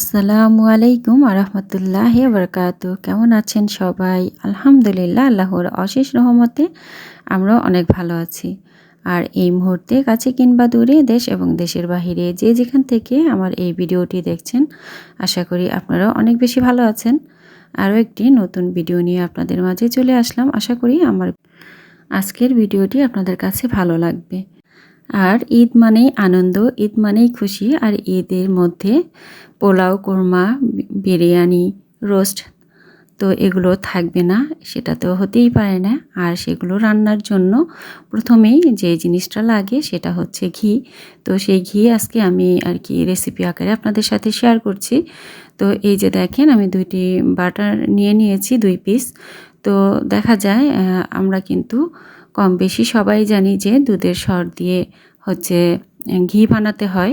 আসসালামু আলাইকুম আরহামতুল্লাহ বরকাত কেমন আছেন সবাই? আলহামদুলিল্লাহ, আল্লাহর অশেষ রহমতে আমরাও অনেক ভালো আছি। আর এই মুহূর্তে কাছে কিংবা দূরে দেশ এবং দেশের বাহিরে যে যেখান থেকে আমার এই ভিডিওটি দেখছেন, আশা করি আপনারাও অনেক বেশি ভালো আছেন। আরও একটি নতুন ভিডিও নিয়ে আপনাদের মাঝে চলে আসলাম। আশা করি আমার আজকের ভিডিওটি আপনাদের কাছে ভালো লাগবে। আর ঈদ মানেই আনন্দ, ঈদ মানেই খুশি, আর ঈদের মধ্যে পোলাও, কোরমা, বিরিয়ানি, রোস্ট, তো এগুলো থাকবে না, সেটা তো হতেই পারে না। আর সেগুলো রান্নার জন্য প্রথমেই যে জিনিসটা লাগে সেটা হচ্ছে ঘি। তো সেই ঘি আজকে আমি আর কি রেসিপি আকারে আপনাদের সাথে শেয়ার করছি। তো এই যে দেখেন, আমি দুইটি বাটার নিয়ে নিয়েছি, দুই পিস তো দেখা যায় আমরা কিন্তু কম বেশি সবাই জানি যে দুধের সর দিয়ে হচ্ছে ঘি বানাতে হয়।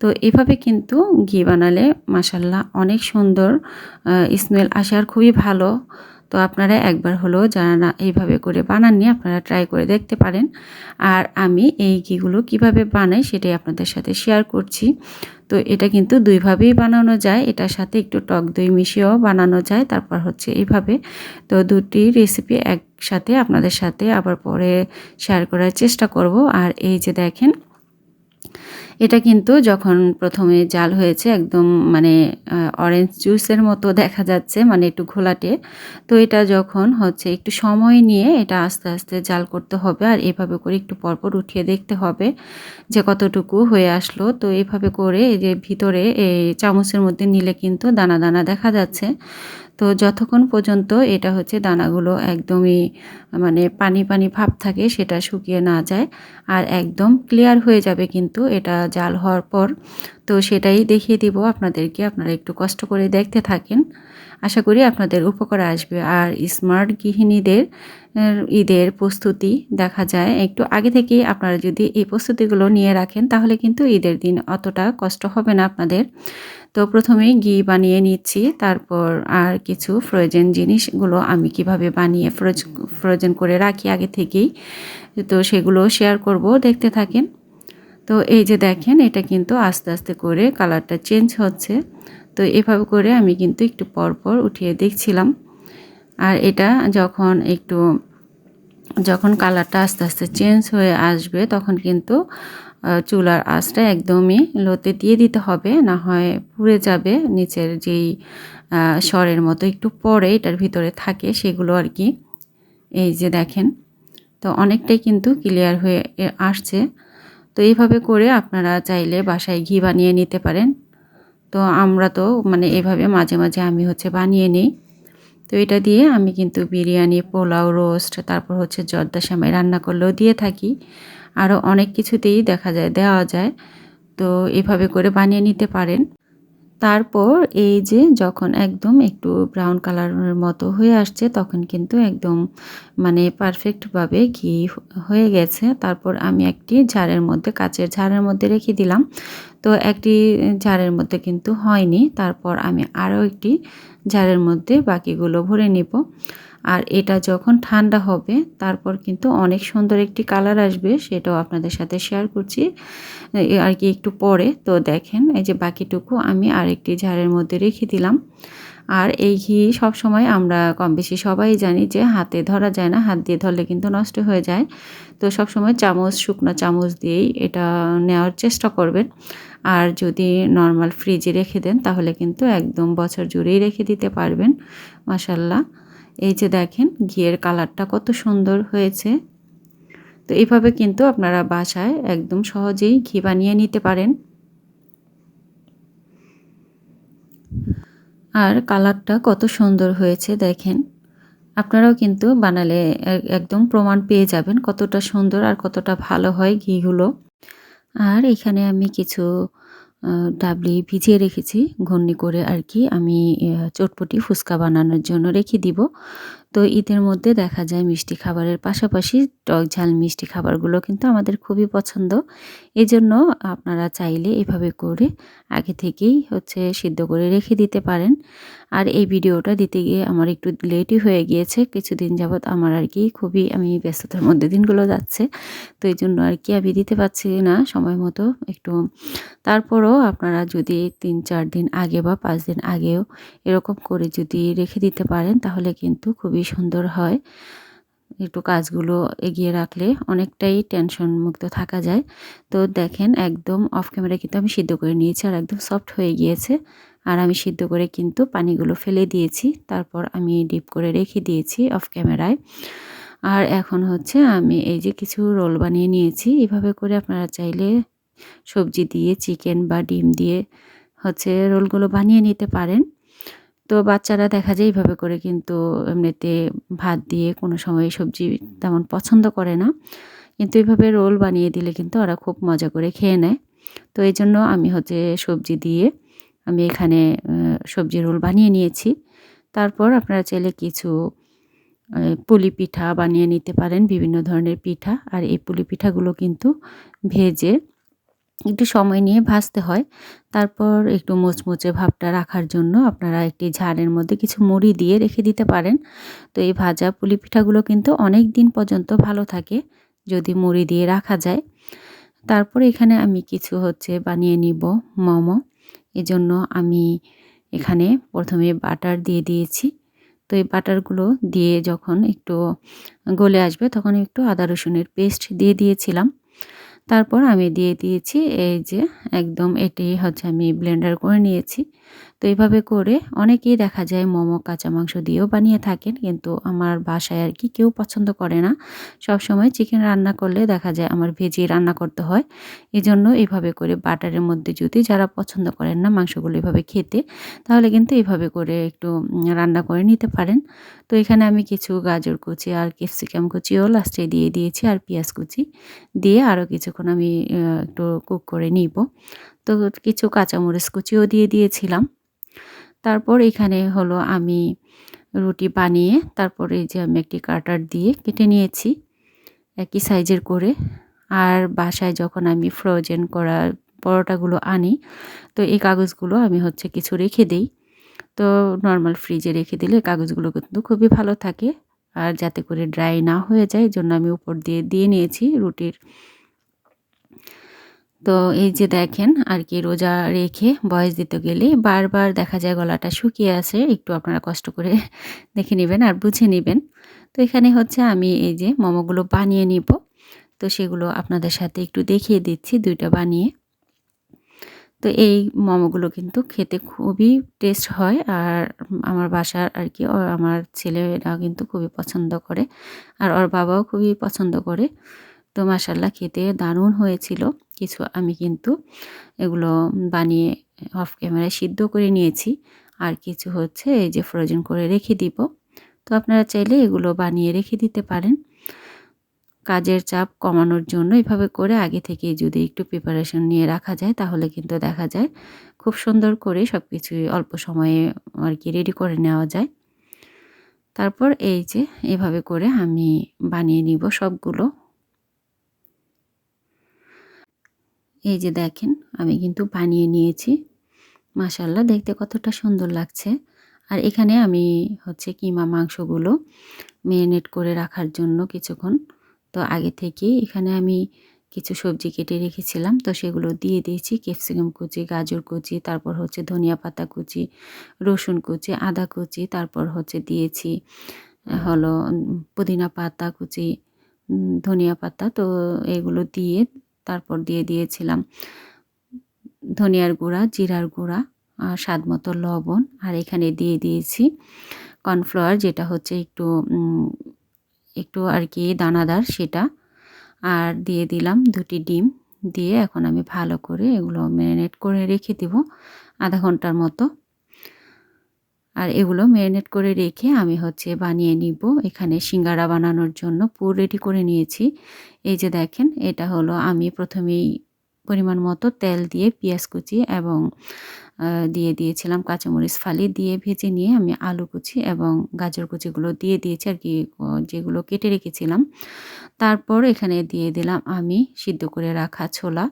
তো এভাবে কিন্তু ঘি বানালে মাসাল্লাহ অনেক সুন্দর স্মেল আসার খুবই ভালো। তো আপনারা একবার হলেও যারা না এইভাবে করে বানাননি, আপনারা ট্রাই করে দেখতে পারেন। আর আমি এই ঘিগুলো কীভাবে বানাই সেটাই আপনাদের সাথে শেয়ার করছি। তো এটা কিন্তু দুইভাবেই বানানো যায়। এটার সাথে একটু টক দই মিশিয়েও বানানো যায়। তারপর হচ্ছে এইভাবে। তো দুটি রেসিপি একসাথে আপনাদের সাথে আবার পরে শেয়ার করার চেষ্টা করব। আর এই যে দেখেন এটা কিন্তু যখন প্রথমে জাল হয়েছে একদম মানে অরেঞ্জ জুসের মতো দেখা যাচ্ছে মানে একটু ঘোলাটে, তো এটা যখন হচ্ছে একটু সময় নিয়ে এটা আস্তে আস্তে জাল করতে হবে আর এভাবে করে একটু পরপর উঠিয়ে দেখতে হবে যে কতটুকু হয়ে আসলো। তো এভাবে করে এই যে ভিতরে এই চামচের মধ্যে নিলে কিন্তু দানা দানা দেখা যাচ্ছে। তো যতক্ষণ পর্যন্ত এটা হচ্ছে দানাগুলো একদমই মানে পানি পানি ভাব থাকে সেটা শুকিয়ে না যায় আর একদম ক্লিয়ার হয়ে যাবে কিন্তু এটা জাল হওয়ার পর। তো সেটাই দেখিয়ে দিব আপনাদেরকে, আপনারা একটু কষ্ট করে দেখতে থাকেন। আশা করি আপনাদের উপকার আসবে। আর স্মার্ট গৃহিণীদের ঈদের প্রস্তুতি দেখা যায়। একটু আগে থেকেই আপনারা যদি এই প্রস্তুতিগুলো নিয়ে রাখেন তাহলে কিন্তু ঈদের দিন অতটা কষ্ট হবে না আপনাদের। তো প্রথমেই ঘি বানিয়ে নিচ্ছি, তারপর আর কিছু ফ্রোজেন জিনিসগুলো আমি কীভাবে বানিয়ে ফ্রোজ ফ্রোজেন করে রাখি আগে থেকেই, তো সেগুলো শেয়ার করব, দেখতে থাকেন। তো এই যে দেখেন, এটা কিন্তু আস্তে আস্তে করে কালারটা চেঞ্জ হচ্ছে। তো এভাবে করে আমি কিন্তু একটু পরপর উঠিয়ে দেখছিলাম। আর এটা যখন একটু, যখন কালারটা আস্তে আস্তে চেঞ্জ হয়ে আসবে, তখন কিন্তু চুলার আঁচটা একদমই লোতে দিয়ে দিতে হবে, না হয় পুড়ে যাবে নিচের যেই স্বরের মতো একটু পরে এটার ভিতরে থাকে সেগুলো আর কি। এই যে দেখেন, তো অনেকটাই কিন্তু ক্লিয়ার হয়ে আসছে। তো এইভাবে করে আপনারা চাইলে বাসায় ঘি বানিয়ে নিতে পারেন। তো আমরা তো মানে এভাবে মাঝে মাঝে আমি হচ্ছে বানিয়ে নিই। তো এটা দিয়ে আমি কিন্তু বিরিয়ানি, পোলাও, রোস্ট, তারপর হচ্ছে জর্দা সামাই রান্না করলেও দিয়ে থাকি। আরও অনেক কিছুতেই দেখা যায়, দেওয়া যায়। তো এভাবে করে বানিয়ে নিতে পারেন। তারপর এই যে যখন একদম একটু ব্রাউন কালারের মতো হয়ে আসছে, তখন কিন্তু একদম মানে পারফেক্টভাবে ঘি হয়ে গেছে। তারপর আমি একটি ঝাড়ের মধ্যে, কাচের ঝাড়ের মধ্যে রেখে দিলাম। তো একটি ঝাড়ের মধ্যে কিন্তু হয়নি। তারপর আমি আরও একটি ঝাড়ের মধ্যে বাকিগুলো ভরে নিব। আর এটা যখন ঠান্ডা হবে, তারপর কিন্তু অনেক সুন্দর একটি কালার আসবে, সেটাও আপনাদের সাথে শেয়ার করছি। আর কি একটু পরে, তো দেখেন, এই যে বাকিটুকু আমি আরেকটি ঝাড়ের মধ্যে রেখে দিলাম। আর এই ঘি সব সময় আমরা কম বেশি সবাই জানি যে হাতে ধরা যায় না, হাত দিয়ে ধরলে কিন্তু নষ্ট হয়ে যায়। তো সব সময় চামচ, শুকনো চামচ দিয়েই এটা নেওয়ার চেষ্টা করবেন। আর যদি নর্মাল ফ্রিজে রেখে দেন, তাহলে কিন্তু একদম বছর জুড়েই রেখে দিতে পারবেন মাসাল্লাহ এই যে দেখেন, ঘিয়ের কালারটা কত সুন্দর হয়েছে। তো এইভাবে কিন্তু আপনারা বাসায় একদম সহজেই ঘি বানিয়ে নিতে পারেন। আর কালারটা কত সুন্দর হয়েছে দেখেন। আপনারাও কিন্তু বানালে একদম প্রমাণ পেয়ে যাবেন কতটা সুন্দর আর কতটা ভালো হয় ঘিগুলো। আর এখানে আমি কিছু ডাবলি ভিজিয়ে রেখেছি। ঘূর্ণি করে আর কি আমি চটপটি ফুচকা বানানোর জন্য রেখে দিব। তো ঈদের মধ্যে দেখা যায় মিষ্টি খাবারের পাশাপাশি টক ঝাল মিষ্টি খাবারগুলো কিন্তু আমাদের খুবই পছন্দ। এই জন্য আপনারা চাইলে এভাবে করে আগে থেকেই হচ্ছে সিদ্ধ করে রেখে দিতে পারেন। আর এই ভিডিওটা দিতে গিয়ে আমার একটু লেটই হয়ে গিয়েছে, কিছুদিন যাবৎ আমার আর কি খুবই আমি ব্যস্ততার মধ্যে দিনগুলো যাচ্ছে। তো এই জন্য আর কি আমি দিতে পারছি না সময় মতো একটু। তারপরও আপনারা যদি তিন চার দিন আগে বা পাঁচ দিন আগেও এরকম করে যদি রেখে দিতে পারেন, তাহলে কিন্তু খুবই সুন্দর হয়। একটু কাজগুলো এগিয়ে রাখলে অনেকটাই টেনশন মুক্ত থাকা যায়। তো দেখেন একদম অফ ক্যামেরা কিন্তু আমি সিদ্ধ করে নিয়েছি আর একদম সফট হয়ে গিয়েছে। আর আমি সিদ্ধ করে কিন্তু পানিগুলো ফেলে দিয়েছি। তারপর আমি ডিপ করে রেখে দিয়েছি অফ ক্যামেরায় আর এখন হচ্ছে আমি এই যে কিছু রোল বানিয়ে নিয়েছি। এভাবে করে আপনারা চাইলে সবজি দিয়ে চিকেন বা ডিম দিয়ে হচ্ছে রোলগুলো বানিয়ে নিতে পারেন। তো বাচ্চারা দেখা যায় এইভাবে করে কিন্তু এমনিতে ভাত দিয়ে কোনো সময় সবজি তেমন পছন্দ করে না। কিন্তু এইভাবে রোল বানিয়ে দিলে কিন্তু ওরা খুব মজা করে খেয়ে নেয়। তো এই জন্য আমি হচ্ছে সবজি দিয়ে আমি এখানে সবজি রোল বানিয়ে নিয়েছি। তারপর আপনারা চাইলে কিছু পুলি পিঠা বানিয়ে নিতে পারেন, বিভিন্ন ধরনের পিঠা। আর এই পুলি পিঠাগুলো কিন্তু ভেজে একটু সময় নিয়ে ভাজতে হয়। তারপর একটু মুচমুচে ভাবটা রাখার জন্য আপনারা একটি ঝাড়ের মধ্যে কিছু মুড়ি দিয়ে রেখে দিতে পারেন। তো এই ভাজা পুলি পিঠাগুলো কিন্তু অনেক দিন পর্যন্ত ভালো থাকে, যদি মুড়ি দিয়ে রাখা যায়। তারপর এখানে আমি কিছু হচ্ছে বানিয়ে নিব মোমো। এজন্য আমি এখানে প্রথমে বাটার দিয়ে দিয়েছি। তো এই বাটারগুলো দিয়ে যখন একটু গলে আসবে, তখন একটু আদা রসুনের পেস্ট দিয়ে দিয়েছিলাম। তারপর আমি দিয়ে দিয়েছি এই যে একদম এটি হচ্ছে আমি ব্লেন্ডার করে নিয়েছি। তো এইভাবে করে অনেকেই দেখা যায় মোমো, কাঁচা মাংস দিয়েও বানিয়ে থাকেন, কিন্তু আমার বাসায় আর কি কেউ পছন্দ করে না। সব সময় চিকেন রান্না করলে দেখা যায় আমার ভেজি রান্না করতে হয়। এই জন্য এইভাবে করে বাটারের মধ্যে যদি যারা পছন্দ করেন না মাংসগুলো এভাবে খেতে, তাহলে কিন্তু এইভাবে করে একটু রান্না করে নিতে পারেন। তো এখানে আমি কিছু গাজর কুচি আর ক্যাপসিকাম কুচিও লাস্টে দিয়ে দিয়েছি আর পেঁয়াজ কুচি। দিয়ে আরও কিছুক্ষণ আমি একটু কুক করে নিব। তো কিছু কাঁচামরিচ কুচিও দিয়ে দিয়েছিলাম। তারপর এখানে হলো আমি রুটি বানিয়ে, তারপর এই যে আমি একটি কাটার দিয়ে কেটে নিয়েছি, একই সাইজের করে। আর বাসায় যখন আমি ফ্রোজেন করা পরোটাগুলো আনি, তো এই কাগজগুলো আমি হচ্ছে কিছু রেখে দিই। তো নর্মাল ফ্রিজে রেখে দিলে কাগজগুলো কিন্তু খুবই ভালো থাকে। আর যাতে করে ড্রাই না হয়ে যায় জন্য আমি উপর দিয়ে দিয়ে নিয়েছি রুটির তো এই যে দেখেন আর কি রোজা রেখে বয়স দিতে গেলে বারবার দেখা যায় গলাটা শুকিয়ে আছে, একটু আপনারা কষ্ট করে দেখে নেবেন আর বুঝে নেবেন। তো এখানে হচ্ছে আমি এই যে মোমোগুলো বানিয়ে নিব। তো সেগুলো আপনাদের সাথে একটু দেখিয়ে দিচ্ছি, দুইটা বানিয়ে। তো এই মোমোগুলো কিন্তু খেতে খুবই টেস্ট হয় আর আমার বাসার আর কি আমার ছেলেরা কিন্তু খুবই পছন্দ করে আর ওর বাবাও খুবই পছন্দ করে। তো মাসাল্লাহ খেতে দারুণ হয়েছিল। কিছু আমি কিন্তু এগুলো বানিয়ে অফ ক্যামেরায় সিদ্ধ করে নিয়েছি। আর কিছু হচ্ছে এই যে ফ্রোজেন করে রেখে দিব। তো আপনারা চাইলে এগুলো বানিয়ে রেখে দিতে পারেন। কাজের চাপ কমানোর জন্য এভাবে করে আগে থেকে যদি একটু প্রিপারেশন নিয়ে রাখা যায়, তাহলে কিন্তু দেখা যায় খুব সুন্দর করে সব কিছুই অল্প সময়ে আর কি রেডি করে নেওয়া যায়। তারপর এই যে এভাবে করে আমি বানিয়ে নিব সবগুলো। এই যে দেখেন, আমি কিন্তু বানিয়ে নিয়েছি। মাসাল্লাহ দেখতে কতটা সুন্দর লাগছে। আর এখানে আমি হচ্ছে কিমা মাংসগুলো ম্যারিনেট করে রাখার জন্য কিছুক্ষণ। তো আগে থেকেই এখানে আমি কিছু সবজি কেটে রেখেছিলাম। তো সেগুলো দিয়ে দিয়েছি। ক্যাপসিকাম কুচি, গাজর কুচি, তারপর হচ্ছে ধনিয়া পাতা কুচি, রসুন কুচি, আদা কুচি, তারপর হচ্ছে দিয়েছি হলো পুদিনা পাতা কুচি ধনিয়া পাতা। তো এগুলো দিয়ে তারপর দিয়ে দিয়েছিলাম ধনিয়ার গুঁড়া, জিরার গুঁড়া, আর স্বাদ মতো লবণ। আর এখানে দিয়ে দিয়েছি কর্নফ্লাওয়ার, যেটা হচ্ছে একটু একটু আর কি দানাদার সেটা। আর দিয়ে দিলাম দুটি ডিম দিয়ে এখন আমি ভালো করে এগুলো ম্যারিনেট করে রেখে দেব আধা ঘণ্টার মতো। আর এগুলো ম্যারিনেট করে রেখে আমি হচ্ছে বানিয়ে নিব। এখানে সিঙ্গারা বানানোর জন্য পুর রেডি করে নিয়েছি। এই যে দেখেন, এটা হলো আমি প্রথমেই পরিমাণ মতো তেল দিয়ে পেঁয়াজ কুচি এবং দিয়ে দিয়েছিলাম কাঁচামরিচ ফালি দিয়ে ভেজে নিয়ে আমি আলু কুচি এবং গাজর কুচিগুলো দিয়ে দিয়েছি আর কি যেগুলো কেটে রেখেছিলাম। তারপর এখানে দিয়ে দিলাম আমি সিদ্ধ করে রাখা ছোলা।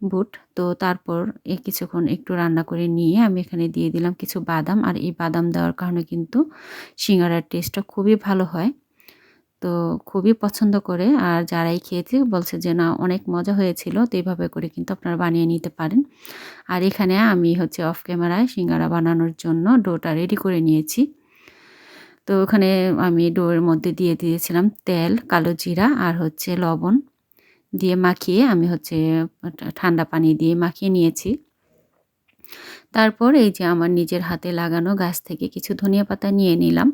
বুট। তো তারপর এ কিছুক্ষণ একটু রান্না করে নিয়ে আমি এখানে দিয়ে দিলাম কিছু বাদাম। আর এই বাদাম দেওয়ার কারণে কিন্তু সিঙ্গারার টেস্টটা খুবই ভালো হয়। তো খুবই পছন্দ করে। আর যারাই খেয়েছে বলছে যে, না, অনেক মজা হয়েছিল। তো এইভাবে করে কিন্তু আপনারা বানিয়ে নিতে পারেন। আর এখানে আমি হচ্ছে অফ ক্যামেরায় সিঙ্গারা বানানোর জন্য ডোটা রেডি করে নিয়েছি। তো ওখানে আমি ডোয়ের মধ্যে দিয়ে দিয়েছিলাম তেল, কালো জিরা আর হচ্ছে লবণ। দিয়ে মাখিয়ে আমি হচ্ছে ঠান্ডা পানি দিয়ে মাখিয়ে নিয়েছি। তারপর এই যে আমার নিজের হাতে লাগানো গাছ থেকে কিছু ধনিয়া পাতা নিয়ে নিলাম,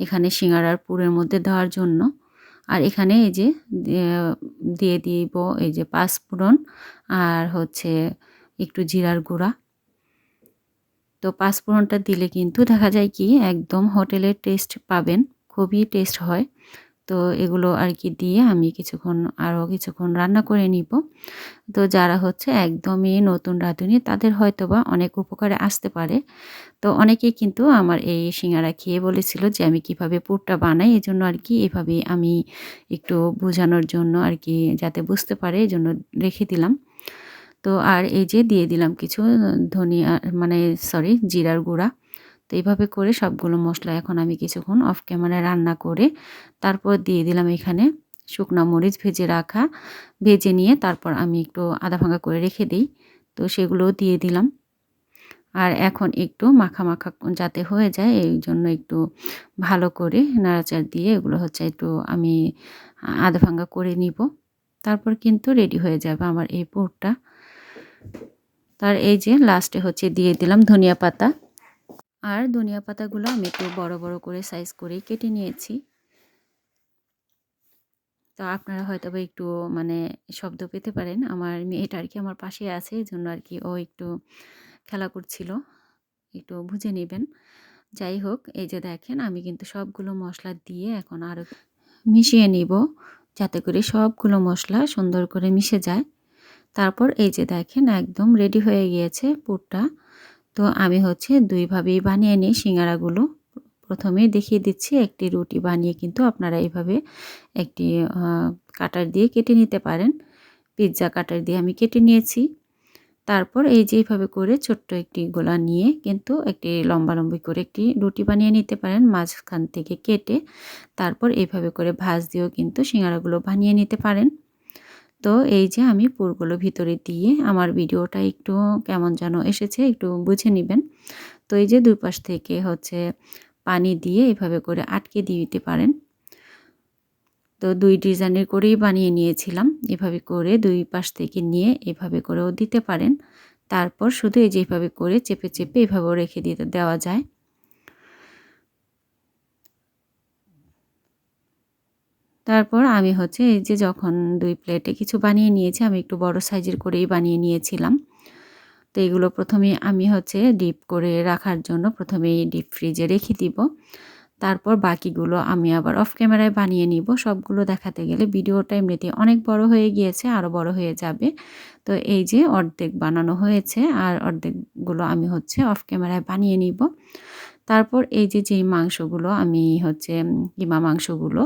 এখানে সিঙ্গারার পুরের মধ্যে দেওয়ার জন্য। আর এখানে এই যে দিয়ে দিব এই যে পাঁচ পাঁচফোড়ন আর হচ্ছে একটু জিরার গুঁড়া। তো পাঁচ পাঁচফোড়নটা দিলে কিন্তু দেখা যায় কি একদম হোটেলের টেস্ট পাবেন, খুবই টেস্ট হয়। তো এগুলো আর কি দিয়ে আমি কিছুক্ষণ আরও কিছুক্ষণ রান্না করে নিব। তো যারা হচ্ছে একদমই নতুন রাঁধুনি, তাদের হয়তো বা অনেক উপকারে আসতে পারে। তো অনেকেই কিন্তু আমার এই সিঙ্গারা খেয়ে বলেছিল যে, আমি কীভাবে পুরটা বানাই? এই জন্য আর কি এভাবে আমি একটু বোঝানোর জন্য আর কি যাতে বুঝতে পারে এই জন্য রেখে দিলাম। তো আর এই যে দিয়ে দিলাম কিছু ধনিয়া মানে সরি, জিরার গুঁড়া। এইভাবে করে সবগুলো মশলা এখন আমি কিছুক্ষণ অফ ক্যামেরায় রান্না করে তারপর দিয়ে দিলাম এখানে শুকনো মরিচ ভেজে রাখা। ভেজে নিয়ে তারপর আমি একটু আধা ভাঙা করে রেখে দিই। তো সেগুলোও দিয়ে দিলাম। আর এখন একটু মাখা মাখা যাতে হয়ে যায় এই জন্য একটু ভালো করে নাড়াচাড় দিয়ে এগুলো হচ্ছে একটু আমি আধা ভাঙ্গা করে নিব। তারপর কিন্তু রেডি হয়ে যাবে আমার এই পুরটা। তার এই যে লাস্টে হচ্ছে দিয়ে দিলাম ধনিয়া পাতা। আর ধনিয়া পাতাগুলো আমি একটু বড় বড় করে সাইজ করে কেটে নিয়েছি। তো আপনারা হয়তো বা একটু মানে শব্দ পেতে পারেন। আমার মেয়েটা আর কি আমার পাশে আছে এই জন্য আর কি ও একটু খেলা করছিল। একটু বুঝে নেবেন। যাই হোক, এই যে দেখেন, আমি কিন্তু সবগুলো মশলা দিয়ে এখন আরও মিশিয়ে নিব, যাতে করে সবগুলো মশলা সুন্দর করে মিশে যায়। তারপর এই যে দেখেন, একদম রেডি হয়ে গিয়েছে পুরটা। তো আমি হচ্ছে দুইভাবেই বানিয়ে নিই সিঙ্গারাগুলো। প্রথমে দেখিয়ে দিচ্ছি একটি রুটি বানিয়ে কিন্তু আপনারা এইভাবে একটি কাটার দিয়ে কেটে নিতে পারেন। পিৎজা কাটার দিয়ে আমি কেটে নিয়েছি। তারপর এই যে এইভাবে করে ছোট্ট একটি গোলা নিয়ে কিন্তু একটি লম্বা লম্বি করে একটি রুটি বানিয়ে নিতে পারেন মাঝখান থেকে কেটে। তারপর এইভাবে করে ভাজ দিয়েও কিন্তু সিঙ্গারাগুলো বানিয়ে নিতে পারেন। তো এই যে আমি পুরগুলো ভিতরে দিয়ে আমার ভিডিওটা একটু কেমন যেন এসেছে, একটু বুঝে নেবেন। তো এই যে দুই পাশ থেকে হচ্ছে পানি দিয়ে এভাবে করে আটকে দিয়ে দিতে পারেন। তো দুই ডিজাইনের করেই বানিয়ে নিয়েছিলাম। এভাবে করে দুই পাশ থেকে নিয়ে এভাবে করেও দিতে পারেন। তারপর শুধু এই যে যেভাবে করে চেপে চেপে এভাবেও রেখে দিতে দেওয়া যায়। তারপর আমি হচ্ছে এই যে যখন দুই প্লেটে কিছু বানিয়ে নিয়েছি, আমি একটু বড় সাইজের করেই বানিয়ে নিয়েছিলাম। তো এগুলো প্রথমে আমি হচ্ছে ডিপ করে রাখার জন্য প্রথমে ডিপ ফ্রিজে রেখে দিব। তারপর বাকিগুলো আমি আবার অফ ক্যামেরায় বানিয়ে নিব। সবগুলো দেখাতে গেলে ভিডিওটা এমনিতে অনেক বড় হয়ে গিয়েছে আরও বড় হয়ে যাবে। তো এই যে অর্ধেক বানানো হয়েছে, আর অর্ধেকগুলো আমি হচ্ছে অফ ক্যামেরায় বানিয়ে নিব। তারপর এই যে, যেই মাংসগুলো আমি হচ্ছে কিমা মাংসগুলো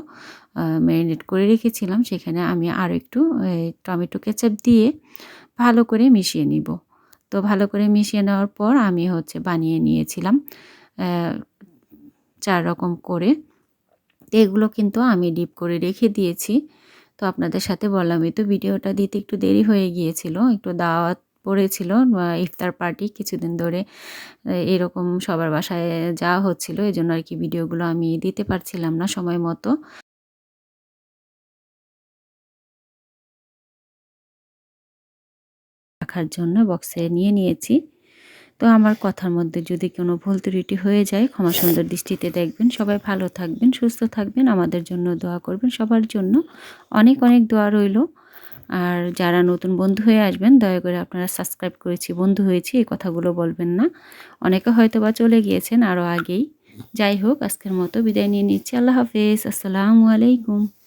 ম্যারিনেট করে রেখেছিলাম, সেখানে আমি আরও একটু টমেটো কেচাপ দিয়ে ভালো করে মিশিয়ে নিব। তো ভালো করে মিশিয়ে নেওয়ার পর আমি হচ্ছে বানিয়ে নিয়েছিলাম চার রকম করে। এগুলো কিন্তু আমি ডিপ করে রেখে দিয়েছি। তো আপনাদের সাথে বললামই তো, ভিডিওটা দিতে একটু দেরি হয়ে গিয়েছিল, একটু দাওয়াত পড়েছিল ইফতার পার্টি কিছুদিন ধরে এরকম সবার বাসায় যাওয়া হচ্ছিল এই জন্য আর কি ভিডিওগুলো আমি দিতে পারছিলাম না সময় মতো। রাখার জন্য বক্সে নিয়ে নিয়েছি। তো আমার কথার মধ্যে যদি কোনো ভুল ত্রুটি হয়ে যায়, ক্ষমা সুন্দর দৃষ্টিতে দেখবেন। সবাই ভালো থাকবেন, সুস্থ থাকবেন। আমাদের জন্য দোয়া করবেন। সবার জন্য অনেক অনেক দোয়া রইল। আর যারা নতুন বন্ধু হয়ে আসবেন, দয়া করে আপনারা সাবস্ক্রাইব করেছি, বন্ধু হয়েছি, এই কথাগুলো বলবেন না। অনেকে হয়তো বা চলে গিয়েছেন আরও আগেই। যাই হোক, আজকের মতো বিদায় নিয়ে নিচ্ছি। আল্লাহ হাফেজ। আসসালামু আলাইকুম।